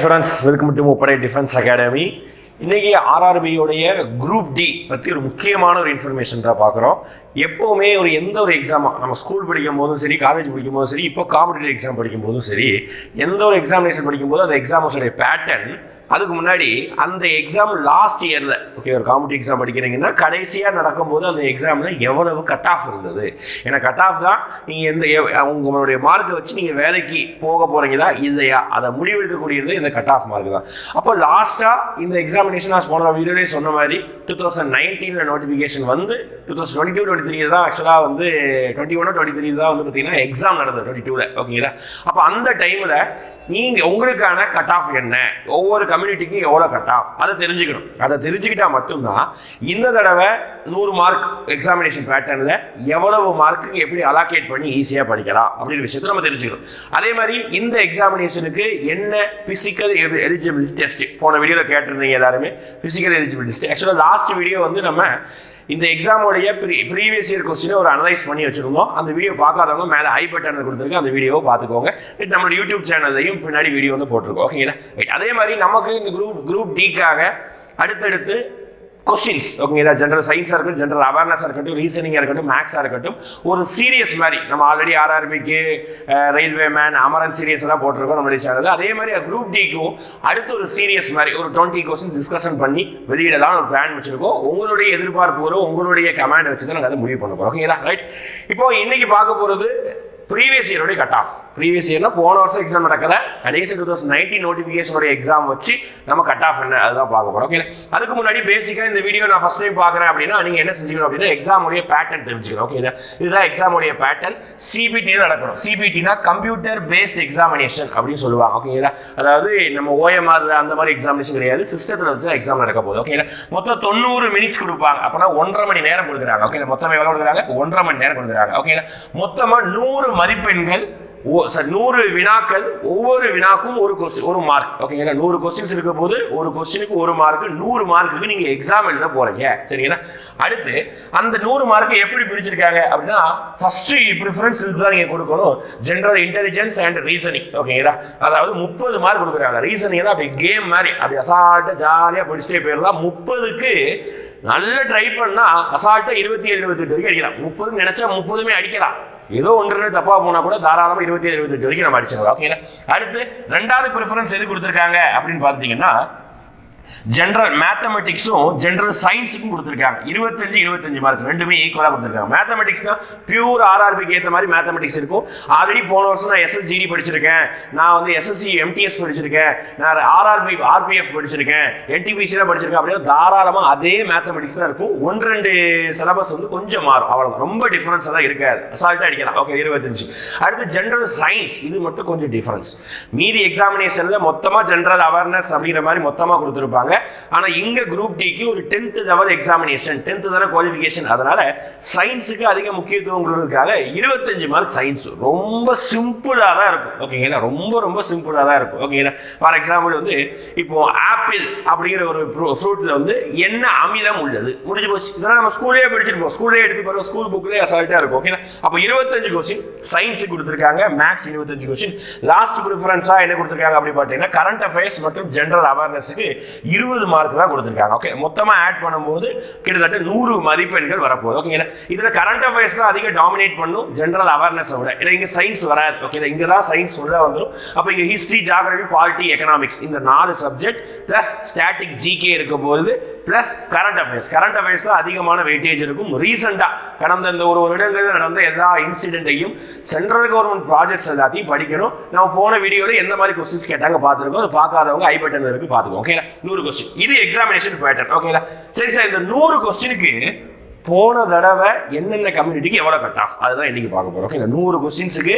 Students welcome to Muppadai defence academy இன்றைக்கி ஆர்ஆர்பியோடைய group D பற்றி ஒரு முக்கியமான ஒரு இன்ஃபர்மேஷன் தான் பார்க்குறோம். எப்போவுமே ஒரு எந்த ஒரு எக்ஸாமாக நம்ம ஸ்கூல் படிக்கும் போதும் சரி காலேஜ் படிக்கும் போதும் சரி இப்போ காம்படிட்டிவ் எக்ஸாம் படிக்கும் போதும் சரி எந்த ஒரு எக்ஸாமினேஷன் படிக்கும்போது அந்த எக்ஸாமஸோடைய பேட்டர்ன் அதுக்கு முன்னாடி அந்த எக்ஸாம் லாஸ்ட் இயரில் ஓகே ஒரு காம்படிட்டிவ் எக்ஸாம் படிக்கிறீங்கன்னா கடைசியாக நடக்கும்போது அந்த எக்ஸாமில் எவ்வளவு கட் ஆஃப் இருந்தது? ஏன்னா கட் ஆஃப் தான் நீங்கள் எந்த உங்களுடைய மார்க்கை வச்சு நீங்கள் வேலைக்கு போக போகிறீங்களா இல்லையா? அதை முடிவெடுக்கக்கூடியது இந்த கட் ஆஃப் மார்க் தான். அப்போ லாஸ்ட்டாக இந்த எக்ஸாமினேஷன் நான் போன வீடியோலேயே சொன்ன மாதிரி டூ தௌசண்ட் நைன்டீனில் நோட்டிஃபிகேஷன் வந்து two thousand twenty two twenty three தான் ஆக்சுவலாக வந்து டுவெண்ட்டி ஒன் டுவெண்ட்டி த்ரீ தான் வந்து பார்த்தீங்கன்னா எக்ஸாம் நடந்தது டுவெண்ட்டி டூவில் ஓகேங்களா அப்போ அந்த டைமில் நீங்கள் உங்களுக்கான கட் ஆஃப் என்ன? ஒவ்வொரு கம்யூனிட்டிக்கு எவ்வளோ கட் ஆஃப் அதை தெரிஞ்சுக்கணும். அதை தெரிஞ்சுக்கிட்டால் மட்டும்தான் இந்த தடவை நூறு மார்க் எக்ஸாமினேஷன் பேட்டர்னில் எவ்வளவு மார்க்கு எப்படி அலாகேட் பண்ணி ஈஸியாக படிக்கலாம் அப்படின்ற விஷயத்தை நம்ம தெரிஞ்சுக்கணும். அதே மாதிரி இந்த எக்ஸாமினேஷனுக்கு என்ன பிசிக்கல் எலிஜிபிலிட்டி டெஸ்ட் போன வீடியோவில் கேட்டிருந்தீங்க எல்லாருமே. பிசிக்கல் எலிஜிபிலிட்டி டெஸ்ட் ஆக்சுவலாக லாஸ்ட் வீடியோ வந்து நம்ம இந்த எக்ஸாமோடைய ப்ரீ ப்ரீவியஸ் இயர் கொஸ்டினை ஒரு அனலைஸ் பண்ணி வச்சிருந்தோம். அந்த வீடியோ பார்க்காதவங்க மேலே ஐ பட்டன் கொடுத்துருக்கு அந்த வீடியோவை பார்த்துக்கோங்க. நம்மளோட யூடியூப் சேனல்லையும் பின்னாடி வீடியோ வந்து போட்டிருக்கோம். ஓகேங்களா அதே மாதிரி நமக்கு இந்த குரூப் குரூப் டிக்காக அடுத்தடுத்து கொஸ்டின்ஸ் ஓகேங்களா ஜென்ரல் சயின்ஸாக இருக்கட்டும் ஜென்ரல் அவேர்னஸாக இருக்கட்டும் ரீசனிங்காக இருக்கட்டும் மேக்ஸாக இருக்கட்டும் ஒரு சீரியஸ் மாதிரி நம்ம ஆல்ரெடி ஆர்ஆர்பிக்கு ரயில்வே மேன் அமரன் சீரியஸ் எல்லாம் போட்டிருக்கோம் நம்மளுடைய சேனலில் அதே மாதிரி குரூப் டிக்கும் அடுத்து ஒரு சீரியஸ் மாதிரி ஒரு டுவெண்ட்டி கொஸ்டின்ஸ் டிஸ்கஷன் பண்ணி வெளியிடலாம் ஒரு பிளான் வச்சிருக்கோம். உங்களுடைய எதிர்பார்ப்பு வரும் உங்களுடைய கமாண்ட் வச்சு தான் நாங்கள் அதை முடிவு பண்ண போகிறோம் ஓகேங்களா ரைட் இப்போ இன்னைக்கு பார்க்க போகிறது ப்ரீவியஸ் இயரோட கட் ஆஃப் ப்ரீவியஸ் இயர்னா போன வருஷம் எக்ஸாம் நடக்கல. கடைசி டூ தௌசண்ட் நைன்டீன் நோட்டிஃபிகேஷனோட எக்ஸாம் வச்சு நம்ம கட் ஆஃப் என்ன அதுதான் பார்க்க போகிறோம் ஓகே அதுக்கு முன்னாடி பேசிக்காக இந்த வீடியோ நான் ஃபர்ஸ்ட் டைம் பார்க்குறேன் அப்படின்னா நீங்கள் என்ன செஞ்சுக்கணும் அப்படின்னா எக்ஸாமுடைய பேட்டர்ன் தெரிஞ்சுக்கணும். ஓகே இதுதான் எக்ஸாமுடைய பேட்டர்ன் சிபிடி நடக்கணும். சிபிடினா கம்ப்யூட்டர் பேஸ்ட் எக்ஸாமினேஷன் அப்படின்னு சொல்லுவாங்க. ஓகேங்களா அதாவது நம்ம ஓஎம்ஆர் அந்த மாதிரி எக்ஸாமினேஷன் கிடையாது. சிஸ்டத்தில் வச்சு எக்ஸாம் நடக்க போகுது. ஓகேங்களா மொத்தம் தொண்ணூறு மினிட்ஸ் கொடுப்பாங்க. அப்போனா ஒன்றரை மணி நேரம் கொடுக்குறாங்க. ஓகே மொத்தம் எவ்வளோ கொடுக்குறாங்க? ஒன்றரை மணி நேரம் கொடுக்குறாங்க. ஓகேங்களா மொத்தமாக நூறு மதிப்பெண்கள் ஓ நூறு வினாக்கள் ஒவ்வொரு வினாக்கும் ஒரு கொஸ்டின் ஒரு மார்க் ஓகேங்களா நூறு கொஸ்டின்ஸ் இருக்க போது ஒரு கொஸ்டினுக்கு ஒரு மார்க் நூறு மார்க்குக்கு நீங்க எக்ஸாம் எழுத போறீங்க. சரிங்களா? அடுத்து அந்த நூறு மார்க்கை எப்படி பிரிச்சிருக்காங்க அப்படின்னா ஃபர்ஸ்ட் ப்ரிஃபரன்ஸ் இதுதான் நீங்க கொடுக்கணும். ஜென்ரல் இன்டெலிஜென்ஸ் அண்ட் ரீசனிங் ஓகேங்களா அதாவது முப்பது மார்க் கொடுக்குறாங்க. ரீசனிங் தான் அப்படி கேம் மாதிரி அப்படி அசால்ட்டா ஜாலியாக படிச்சுட்டே போயிடலாம். முப்பதுக்கு நல்லா ட்ரை பண்ணா அசால்ட்டா இருபத்தி ஏழு இருபத்தி எட்டு வரைக்கும் அடிக்கலாம். முப்பதுன்னு நினைச்சா முப்பதுமே அடிக்கலாம். ஏதோ ஒன்று ரெண்டு தப்பா போனா கூட தாராளமா இருபத்தி ஏழு இருபத்தெட்டு வரைக்கும் நம்ம அடிச்சிடலாம். ஓகேங்களா அடுத்து ரெண்டாவது ப்ரிஃபரன்ஸ் எது கொடுத்துருக்காங்க அப்படின்னு பார்த்தீங்கன்னா ஜென்ரல் மேத்தமெட்டிக்ஸும் ஜென்ரல் சயின்ஸுக்கும் கொடுத்துருக்காங்க. இருபத்தஞ்சு இருபத்தஞ்சு மார்க் ரெண்டுமே ஈக்குவலாக கொடுத்துருக்காங்க. மேத்தமெட்டிக்ஸ்னா பியூர் ஆர்ஆர்பிக்கு ஏற்ற மாதிரி மேத்தமெட்டிக்ஸ் இருக்கும். ஆல்ரெடி போன வருஷம் நான் எஸ்எஸ்ஜிடி படிச்சிருக்கேன். நான் வந்து எஸ்எஸ்சி எம்டிஎஸ் படிச்சிருக்கேன். நான் ஆர்ஆர்பி ஆர்பிஎஃப் படிச்சிருக்கேன். என்டிபிசி படிச்சிருக்கேன். அப்படின்னா தாராளமாக அதே மேத்தமெட்டிக்ஸ் தான் இருக்கும். ஒன்று ரெண்டு சிலபஸ் வந்து கொஞ்சம் மாறும். அவ்வளோதான் ரொம்ப டிஃபரன்ஸ் எல்லாம் இருக்காது. அசால்ட்டாக அடிக்கலாம். ஓகே இருபத்தஞ்சு. அடுத்து ஜென்ரல் சயின்ஸ் இது மட்டும் கொஞ்சம் டிஃபரன்ஸ் மீதி எக்ஸாமினேஷனில் மொத்தமாக ஜென்ரல் அவேர்னஸ் அப்படிங்கிற மாதிரி மொத்தமாக கொடுத்துருப்பாங்க. ஆனால் இங்கே குரூப் டிக்கு ஒரு டென்த்து லெவல் எக்ஸாமினேஷன் டென்த்து தானே குவாலிஃபிகேஷன் அதனால சயின்ஸுக்கு அதிக முக்கியத்துவம் கொடுக்கறதுக்காக இருபத்தஞ்சு மார்க் சயின்ஸ் ரொம்ப சிம்பிளாக தான் இருக்கும். ஓகேங்களா ரொம்ப ரொம்ப சிம்பிளாக தான் இருக்கும். ஓகேங்களா ஃபார் எக்ஸாம்பிள் வந்து இப்போ ஆப்பிள் அப்படிங்கிற ஒரு ஃப்ரூட்டில் வந்து என்ன அமிலம் உள்ளது? முடிஞ்சு போச்சு. இதெல்லாம் நம்ம ஸ்கூல்லேயே படிச்சிருப்போம். ஸ்கூல்லேயே எடுத்து பாருங்க. ஸ்கூல் புக்லேயே அசால்ட்டாக இருக்கும். ஓகேங்களா அப்போ இருபத்தஞ்சு கொஸ்டின் சயின்ஸுக்கு கொடுத்துருக்காங்க. மேக்ஸ் இருபத்தஞ்சு கொஸ்டின் லாஸ்ட் ப்ரிஃபரன்ஸாக என்ன கொடுத்துருக்காங்க அப்படி பார்த்தீங்கன்னா கரண்ட் அஃபேர்ஸ் மற்றும் ஜென்ரல் அவேர்னஸுக்கு இருபது மார்க் தான் கொடுத்துருக்காங்க. ஓகே மொத்தமாக ஆட் பண்ணும்போது கிட்டத்தட்ட நூறு மதிப்பெண்கள் வரப்போகுது. ஓகேங்களா இதில் கரண்ட் அஃபேர்ஸ் தான் அதிகம் டாமினேட் பண்ணும். ஜென்ரல் அவேர்னஸ் விட. ஏன்னா இங்கே சயின்ஸ் வராது. ஓகே இங்கே தான் சயின்ஸ் உள்ள வந்துடும் அப்போ இங்கே ஹிஸ்ட்ரி ஜாகிரபி பாலிட்டி எக்கனாமிக்ஸ் இந்த நாலு சப்ஜெக்ட் ப்ளஸ் ஸ்டாட்டிக் ஜிகே இருக்கும் போது ப்ளஸ் கரண்ட் அஃபேர்ஸ் கரண்ட் அஃபேர்ஸில் அதிகமான வெயிட்டேஜ் இருக்கும். ரீசெண்டாக கடந்த இந்த ஒரு வருடங்களில் நடந்த எல்லா இன்சிடென்ட்டையும் சென்ட்ரல் கவர்மெண்ட் ப்ராஜெக்ட்ஸ் எல்லாத்தையும் படிக்கணும். நம்ம போன வீடியோவில் எந்த மாதிரி கொஸ்டின்ஸ் கேட்டாங்க பார்த்துருக்கோம். அது பார்க்காதவங்க ஐ பட்டன் இருக்குது பார்த்துக்கோங்க. ஓகேங்களா நூறு கொஸ்டின் இது எக்ஸாமினேஷன் பேட்டர்ன் ஓகேங்களா சரி சார் இந்த நூறு கொஸ்டினுக்கு போன தடவை என்னென்ன கம்யூனிட்டிக்கு எவ்வளோ கட் ஆஃப் அதுதான் இன்னைக்கு பார்க்க போகிறோம் ஓகே நூறு கொஸ்டின்ஸுக்கு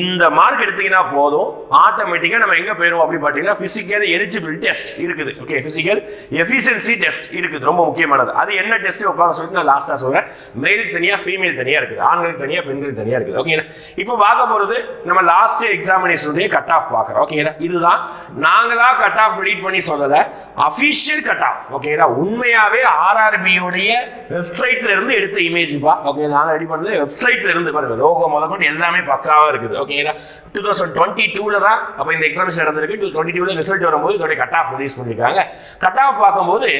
இந்த மார்க் எடுத்தீங்கன்னா போதும். ஆட்டோமேட்டிக்காக நம்ம எங்கே போயிடும் அப்படின்னு பார்த்தீங்கன்னா ஃபிசிக்கல் எலிஜிபிலிட்டி டெஸ்ட் இருக்குது. ஓகே ஃபிசிக்கல் எஃபிஷியன்சி டெஸ்ட் இருக்குது. ரொம்ப முக்கியமானது. அது என்ன டெஸ்ட் உட்கார சொல்லிட்டு நான் லாஸ்ட்டாக சொல்கிறேன் மெயிலுக்கு தனியாக ஃபீமேல் தனியாக இருக்குது. ஆண்களுக்கு தனியாக பெண்களுக்கு தனியாக இருக்குது. ஓகேங்களா? இப்போ பார்க்க போகிறது நம்ம லாஸ்ட் எக்ஸாமினேஷனுடைய கட் ஆஃப் பார்க்குறோம். ஓகேங்களா? இதுதான் நாங்களா கட் ஆஃப் ரீட் பண்ணி சொல்லலை. அஃபிஷியல் கட் ஆஃப் ஓகேங்களா? உண்மையாகவே ஆர்ஆர்பியோடைய வெப்சைட் வெப்சைட்ல இருந்து எடுத்த இமேஜ்ப்பா ஓகே நான் ரெடி பண்ணது வெப்சைட்ல இருந்து பாருங்க. லோகோ முதற்கொண்டு எல்லாமே பக்காவா இருக்குது. ஓகேங்களா டூ தௌசண்ட் டுவெண்ட்டி டூல தான் அப்போ இந்த எக்ஸாமிஷன் நடந்திருக்கு. டூ டுவெண்ட்டி டூல ரிசல்ட் வரும்போது இதோட கட் ஆஃப் ரிலீஸ் பண்ணியிருக்காங்க கட் ஆஃப் பார்க்கும்போது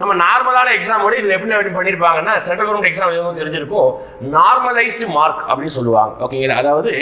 நம்ம நார்மலான எக்ஸாமோட இதில் எப்படி எப்படி பண்ணியிருப்பாங்கன்னா சென்ட்ரல் கவர்மெண்ட் எக்ஸாம் எதுவும் தெரிஞ்சிருக்கும். நார்மலைஸ்டு மார்க் அப்படின்னு சொல்லுவாங்க. ஓகேங்களா அதாவது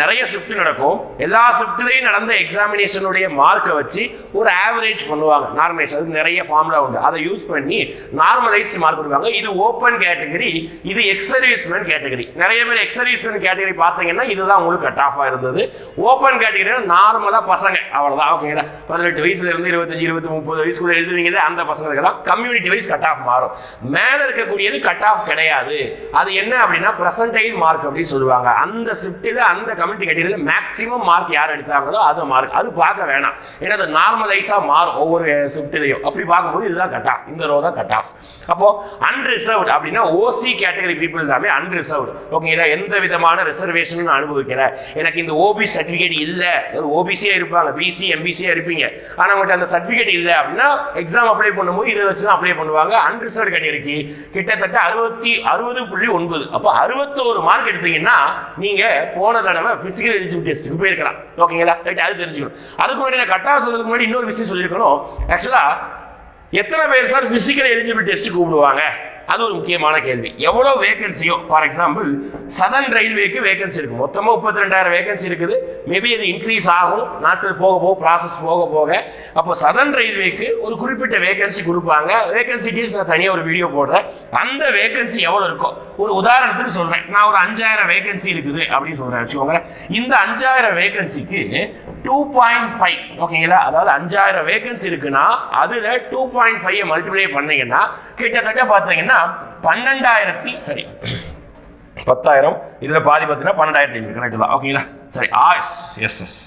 நிறைய ஷிஃப்ட் நடக்கும். எல்லா ஷிஃப்ட்லேயும் நடந்த எக்ஸாமினேஷனுடைய மார்க்கை வச்சு ஒரு ஆவரேஜ் பண்ணுவாங்க. நார்மலைஸ் அது நிறைய ஃபார்முலா உண்டு. அதை யூஸ் பண்ணி நார்மலைஸ்டு மார்க் கொடுப்பாங்க. இது ஓப்பன் கேட்டகரி இது எக்ஸர்வீஸ்மென் கேட்டகரி நிறைய பேர் எக்ஸர்வீஸ்மென் கேட்டகரி பார்த்தீங்கன்னா இதுதான் உங்களுக்கு கட் ஆஃபாக இருந்தது. ஓப்பன் கேட்டகரினா நார்மலாக பசங்க. அவ்வளோதான் ஓகேங்களா பதினெட்டு வயசுல இருந்து இருபத்தஞ்சு இருபத்தி முப்பது வயசுக்குள்ள எழுதுவீங்க அந்த பசங்களுக்கு தான் கம்யூனிட்டி வைஸ் கட் ஆஃப் மாறும். மேலே இருக்கக்கூடியது கட் ஆஃப் கிடையாது. அது என்ன அப்படின்னா பிரசன்டைல் மார்க் அப்படின்னு சொல்லுவாங்க. அந்த ஷிஃப்ட்டில் அந்த கமெண்ட் கேட்டீங்க மேக்ஸிமம் மார்க் யார் எடுத்தாங்களோ அது மார்க் அது பார்க்க வேணாம். ஏன்னா அது நார்மலைஸாக மாறும். ஒவ்வொரு ஷிஃப்ட்லையும் அப்படி பார்க்கும்போது இதுதான் கட் ஆஃப் இந்த ரோ தான் கட் ஆஃப் அப்போ அன்ரிசர்வ்டு அப்படின்னா ஓசி கேட்டகரி பீப்புள் எல்லாமே அன்ரிசர்வ்டு ஓகேங்களா எந்த விதமான ரிசர்வேஷனும் நான் அனுபவிக்கிறேன் எனக்கு இந்த ஓபி சர்டிஃபிகேட் இல்லை. ஓபிசியாக இருப்பாங்க. பிசி எம்பிசியாக இருப்பீங்க. ஆனால் அவங்கள்ட்ட அந்த சர்டிஃபிகேட் இல்லை அப்படின்னா எக்ஸாம் அப்ளை பண்ணும்போது இதை வச்சு தான் அப்ளை பண்ணுவாங்க. அன்ரிசர்வ்டு கேட்டகரிக்கு கிட்டத்தட்ட அறுபத்தி அறுபது புள்ளி ஒன்பது. அப்போ அறுபத்தோரு மார்க் எடுத்தீங்கன்னா நீங்கள் போன தடவை பிசிக்கல் எலிஜிபிலிட்டி டெஸ்ட்டுக்கு போயிருக்கலாம். ஓகேங்களா? ரைட் அது தெரிஞ்சுக்கணும். அதுக்கு முன்னாடி நான் கட்டாக சொல்றதுக்கு முன்னாடி இன்னொரு விஷயம் சொல்லியிருக்கணும். ஆக்சுவலாக எத்தனை பேர் சார் பிசிக்கல் எலிஜிபிலிட்டி டெஸ்ட் கூப்பிடுவாங்க? அது ஒரு முக்கியமான கேள்வி. எவ்வளோ வேகன்சியோ ஃபார் எக்ஸாம்பிள் சதன் ரயில்வேக்கு வேகன்சி இருக்குது மொத்தமாக முப்பத்தி ரெண்டாயிரம் வேகன்சி இருக்குது. மேபி அது இன்க்ரீஸ் ஆகும். நாட்கள் போக போக ப்ராசஸ் போக போக. அப்போ சதன் ரயில்வேக்கு ஒரு குறிப்பிட்ட வேகன்சி கொடுப்பாங்க. வேகன்சி டீஸ் நான் தனியாக ஒரு வீடியோ போடுறேன். அந்த வேகன்சி எவ்வளோ இருக்கோ. ஒரு உதாரணத்துக்கு சொல்கிறேன் நான் ஒரு அஞ்சாயிரம் வேகன்சி இருக்குது அப்படின்னு சொல்கிறேன் வச்சுக்கோங்க இந்த அஞ்சாயிரம் வேகன்சிக்கு டூ பாயிண்ட் ஃபைவ் ஓகேங்களா அதாவது அஞ்சாயிரம் வேகன்சி இருக்குன்னா அதில் டூ பாயிண்ட் ஃபைவ் மல்டிப்ளை பண்ணீங்கன்னா கிட்டத்தட்ட பார்த்தீங்கன்னா பன்னெண்டாயிரத்தி சரி பத்தாயிரம். இதில் பாதி பார்த்தீங்கன்னா பன்னெண்டாயிரத்தி ஐநூறு. கரெக்ட் தான். ஓகேங்களா சரி. ஆ எஸ் எஸ்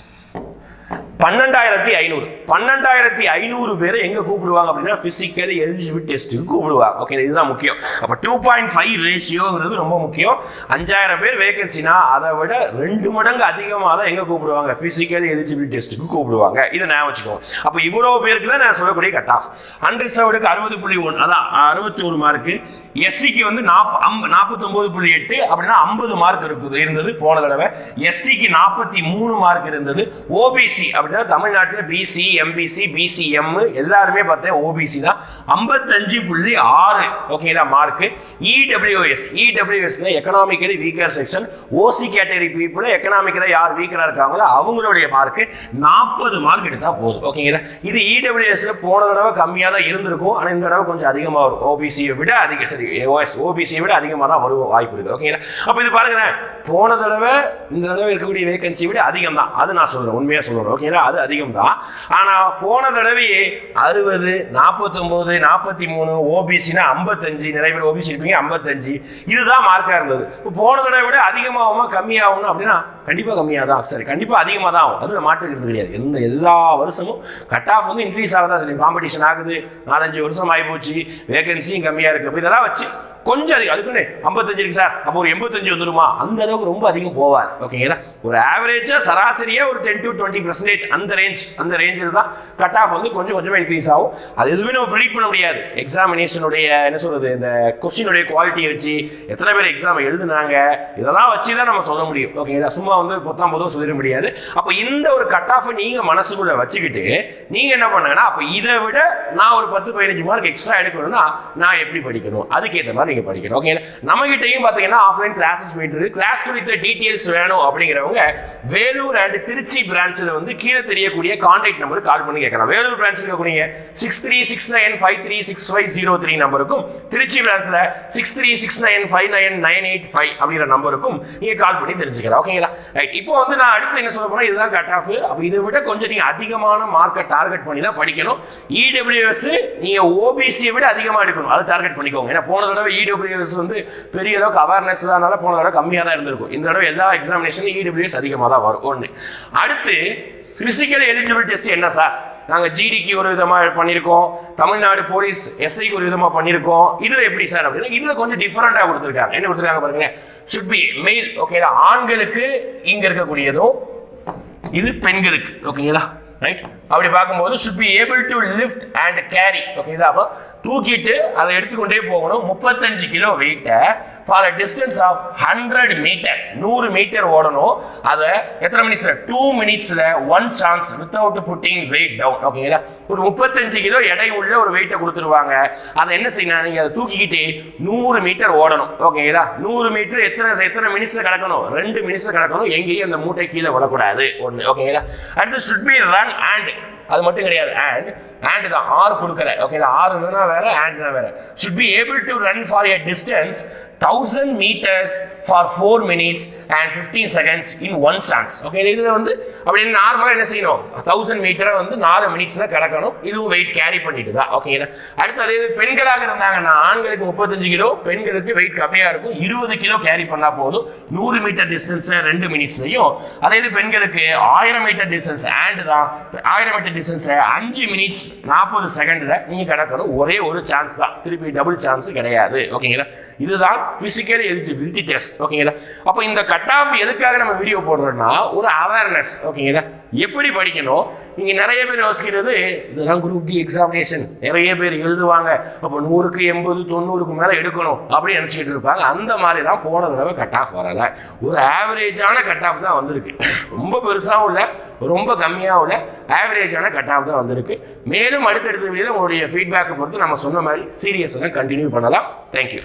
பன்னெண்டாயிரத்தி ஐநூறு. பன்னெண்டாயிரத்தி ஐநூறு பேரை எங்க கூப்பிடுவாங்க அப்படின்னா பிசிக்கல் எலிஜிபிலிட்டி டெஸ்ட்டுக்கு கூப்பிடுவாங்க. ஓகே இதுதான் முக்கியம். அப்போ டூ பாயிண்ட் ஃபைவ் ரேஷியோங்கிறது ரொம்ப முக்கியம். அஞ்சாயிரம் பேர் வேகன்சினா அதை விட ரெண்டு மடங்கு அதிகமாக தான் எங்க கூப்பிடுவாங்க? பிசிக்கல் எலிஜிபிலிட்டி டெஸ்ட்டுக்கு கூப்பிடுவாங்க. இதை நான் வச்சுக்கோங்க. அப்போ இவ்வளோ பேருக்கு தான் நான் சொல்லக்கூடிய கட் ஆஃப் அன்ரிசர்வ்டுக்கு அறுபது புள்ளி ஒன்று. அதான் அறுபத்தி ஒரு மார்க்கு எஸ்சிக்கு வந்து நாற்ப அம் நாற்பத்தொம்போது புள்ளி எட்டு. அப்படின்னா ஐம்பது மார்க் இருக்குது இருந்தது போன தடவை. எஸ்டிக்கு நாற்பத்தி மூணு மார்க் இருந்தது. ஓபிசி அப்படின்னா தமிழ்நாட்டில் பிசி எம்பிசி பிசிஎம் எல்லாருமே பார்த்தீங்கன்னா ஓபிசி தான். ஐம்பத்தஞ்சு புள்ளி ஆறு ஓகேங்களா மார்க்கு EWS இடபிள்யூஎஸ்ல economically weaker section OC category people எக்கனாமிக்கலா யார் வீக்கராக இருக்காங்களோ அவங்களுடைய மார்க்கு நாற்பது மார்க் எடுத்தா போதும் ஓகேங்களா இது இடபிள்யூஎஸ்ல போன தடவை கம்மியாக தான் இருந்திருக்கும். ஆனால் இந்த தடவை கொஞ்சம் அதிகமாக வரும். ஓபிசியை விட அதிக சரி ஓஎஸ் ஓபிசியை விட அதிகமாக தான் வரும் வாய்ப்பு இருக்குது ஓகேங்களா அப்போ இது பாருங்களேன் போன தடவை இந்த தடவை இருக்கக்கூடிய வேகன்சி விட அதிகம் தான். அது நான் சொல்றேன் உண்மையாக சொல்கிறேன் ஓகேங்களா அது அதிகம் தான் ஆனால் போன தடவையே அறுபது நாற்பத்தொம்போது நாற்பத்தி மூணு ஓபிசினா ஐம்பத்தஞ்சு நிறைய பேர் ஓபிசி இருப்பீங்க ஐம்பத்தஞ்சு. இதுதான் மார்க்காக இருந்தது. இப்போ போன தடவை விட அதிகமாகுமா கம்மியாகணும் அப்படின்னா கண்டிப்பாக கம்மியாக தான் சரி கண்டிப்பாக அதிகமாக தான் ஆகும். அது மாற்றுக்கிறது கிடையாது. எந்த எல்லா வருஷமும் கட் ஆஃப் வந்து இன்க்ரீஸ் ஆகுதா சரி காம்படிஷன் ஆகுது. நாலஞ்சு வருஷம் ஆகி போச்சு வேகன்சியும் கம்மியாக இருக்குது இதெல்லாம் வச்சு கொஞ்சம் அதிகம். அதுக்குன்னு ஐம்பத்தஞ்சு இருக்கு சார். அப்போ ஒரு எண்பத்தஞ்சு வந்துருமா? அந்த அளவுக்கு ரொம்ப அதிகம் போவார். ஓகேங்களா ஒரு ஆவரேஜாக சராசரியாக ஒரு டென் டு டுவெண்ட்டி பர்சன்டேஜ் அந்த ரேஞ்ச் அந்த ரேஞ்சில் தான் கட் ஆஃப் வந்து கொஞ்சம் கொஞ்சமாக இன்க்ரீஸ் ஆகும். அது எதுவுமே நம்ம ப்ரிடிக் பண்ண முடியாது. எக்ஸாமினேஷனுடைய என்ன சொல்றது இந்த கொஸ்டினுடைய குவாலிட்டியை வச்சு எத்தனை பேர் எக்ஸாம் எழுதுனாங்க இதெல்லாம் வச்சு தான் நம்ம சொல்ல முடியும். ஓகேங்களா சும்மா வந்து பொத்தாம் பொதுவாக சொல்லிட முடியாது. அப்போ இந்த ஒரு கட் ஆஃப் நீங்கள் மனசுக்குள்ள வச்சுக்கிட்டு நீங்கள் என்ன பண்ணுங்கன்னா அப்போ இதை விட நான் ஒரு பத்து பதினஞ்சு மார்க் எக்ஸ்ட்ரா எடுக்கணும்னா நான் எப்படி படிக்கணும்? அதுக்கேற்ற மாதிரி நீங்கள் படிக்கணும். ஓகே நம்ம கிட்டயும் பார்த்தீங்கன்னா ஆஃப்லைன் கிளாஸஸ் மீட் இருக்கு. கிளாஸ் குறித்த டீட்டெயில்ஸ் வேணும் அப்படிங்கிறவங்க வேலூர் அண்ட் திருச்சி பிரான்ச்சில் வந்து கீழே தெரியக்கூடிய கான்டாக்ட் நம்பர் கால் பண்ணி கேட்கலாம். வேலூர் பிரான்ச்சில் இருக்கக்கூடிய six three six nine five three six five zero three நம்பருக்கும் Trichy பிரான்ச்சில் six three six nine five nine nine eight five அப்படிங்கிற நம்பருக்கும் நீங்கள் கால் பண்ணி தெரிஞ்சுக்கலாம். ஓகேங்களா ரைட் இப்போ வந்து நான் அடுத்து என்ன சொல்ல போனால் இதுதான் கட் ஆஃப் அப்போ இதை விட கொஞ்சம் நீங்கள் அதிகமான மார்க்கை டார்கெட் பண்ணி தான் படிக்கணும். இடபிள்யூஎஸ் நீங்கள் ஓபிசியை விட அதிகமாக எடுக்கணும். அதை டார்கெட் பண்ணிக்கோங்க. ஏன்னா போன தடவை இடபிள்யூஎஸ் வந்து பெரிய அளவுக்கு அவேர்னஸ் அதனால போன தடவை கம்மியாக தான் இருந்திருக்கும். இந்த தடவை எல்லா எக்ஸாமினேஷனும் இடபிள்யூஎஸ் அதிகமாக தான் வரும். ஒன்று அடுத்து பிசிக்கல் எலிஜிபிள் டெஸ்ட் என்ன சார் நாங்கள் ஜிடிக்கு ஒரு விதமாக பண்ணியிருக்கோம் தமிழ்நாடு போலீஸ் எஸ்ஐக்கு ஒரு விதமாக பண்ணியிருக்கோம் இதில் எப்படி சார் அப்படின்னா இதில் கொஞ்சம் டிஃப்ரெண்ட்டாக கொடுத்துருக்காங்க. என்ன கொடுத்துருக்காங்க பாருங்க. ஷுட் பி மெயில் ஓகேங்களா ஆண்களுக்கு இங்கே இருக்கக்கூடியதும் இது பெண்களுக்கு. ஓகேங்களா ரைட் அப்படி பார்க்கும்போது should be able to lift and carry ஓகேதா அப்போ தூக்கிட்டு அதை எடுத்துக்கொண்டே போகணும். முப்பத்தஞ்சு கிலோ வெயிட்டை for a distance of hundred metre நூறு மீட்டர் ஓடணும். அதை எத்தனை மினிட்ஸ்ல டூ மினிட்ஸ்ல one chance without putting weight down ஓகேங்களா ஒரு முப்பத்தஞ்சு கிலோ எடை உள்ள ஒரு வெயிட்டை கொடுத்துருவாங்க. அதை என்ன செய்யணும்? நீங்க அதை தூக்கிக்கிட்டு நூறு மீட்டர் ஓடணும். ஓகேங்களா நூறு மீட்டர் எத்தனை எத்தனை மினிட்ஸ்ல கிடக்கணும்? ரெண்டு மினிட்ஸ்ல கிடக்கணும். எங்கேயும் அந்த மூட்டை கீழே விடக்கூடாது ஒன்று ஓகேங்களா அடுத்து சுட் பி ரன் அண்ட் அது மட்டும் கிடையாது. அண்ட் அண்ட் தான் ஆர் கொடுக்கல. ஓகே ஆறுனா வேற அண்ட்னா வேற. Should be able to run for a distance thousand metres for four minutes and fifteen seconds in one chance okay இதில் வந்து அப்படின்னு நார்மலாக என்ன செய்யணும்? தௌசண்ட் மீட்டரை வந்து நாலு மினிட்ஸில் கிடக்கணும். இதுவும் வெயிட் கேரி பண்ணிட்டு தான். ஓகேங்களா அடுத்து அதே இது பெண்களாக இருந்தாங்கன்னா ஆண்களுக்கு முப்பத்தஞ்சு கிலோ பெண்களுக்கு வெயிட் கம்மியாக இருக்கும். இருபது கிலோ கேரி பண்ணால் போதும். நூறு மீட்டர் டிஸ்டன்ஸை ரெண்டு மினிட்ஸ்லையும் அதே இது பெண்களுக்கு ஆயிரம் மீட்டர் டிஸ்டன்ஸ் அண்ட் தான் ஆயிரம் மீட்டர் டிஸ்டன்ஸை அஞ்சு மினிட்ஸ் நாற்பது செகண்டில் நீங்கள் கிடக்கணும். ஒரே ஒரு சான்ஸ் தான். திருப்பி டபுள் சான்ஸ் கிடையாது. ஓகேங்களா? இதுதான் பிசிக்கல் எலிஜிபிலிட்டி டெஸ்ட் ஓகேங்களா? அப்போ இந்த கட் ஆஃப் எதுக்காக நம்ம வீடியோ போடுறோம்னா ஒரு அவேர்னஸ் ஓகேங்களா? எப்படி படிக்கணும்? நீங்கள் நிறைய பேர் யோசிக்கிறது இதெல்லாம் குரூப் டி எக்ஸாமினேஷன் நிறைய பேர் எழுதுவாங்க. அப்போ நூறுக்கு எண்பது தொண்ணூறுக்கு மேலே எடுக்கணும் அப்படின்னு நினச்சிக்கிட்டு இருப்பாங்க. அந்த மாதிரி தான் போன தடவை கட் ஆஃப் வரல. ஒரு ஆவரேஜான கட் ஆஃப் தான் வந்திருக்கு. ரொம்ப பெருசாகவும் இல்லை ரொம்ப கம்மியாகவும் இல்லை. ஆவரேஜான கட் ஆஃப் தான் வந்திருக்கு. மேலும் அடுத்தடுத்த வீடியோவில் உங்களுடைய ஃபீட்பேக்கை பொறுத்து நம்ம சொன்ன மாதிரி சீரியஸாக கண்டினியூ பண்ணலாம். தேங்க்யூ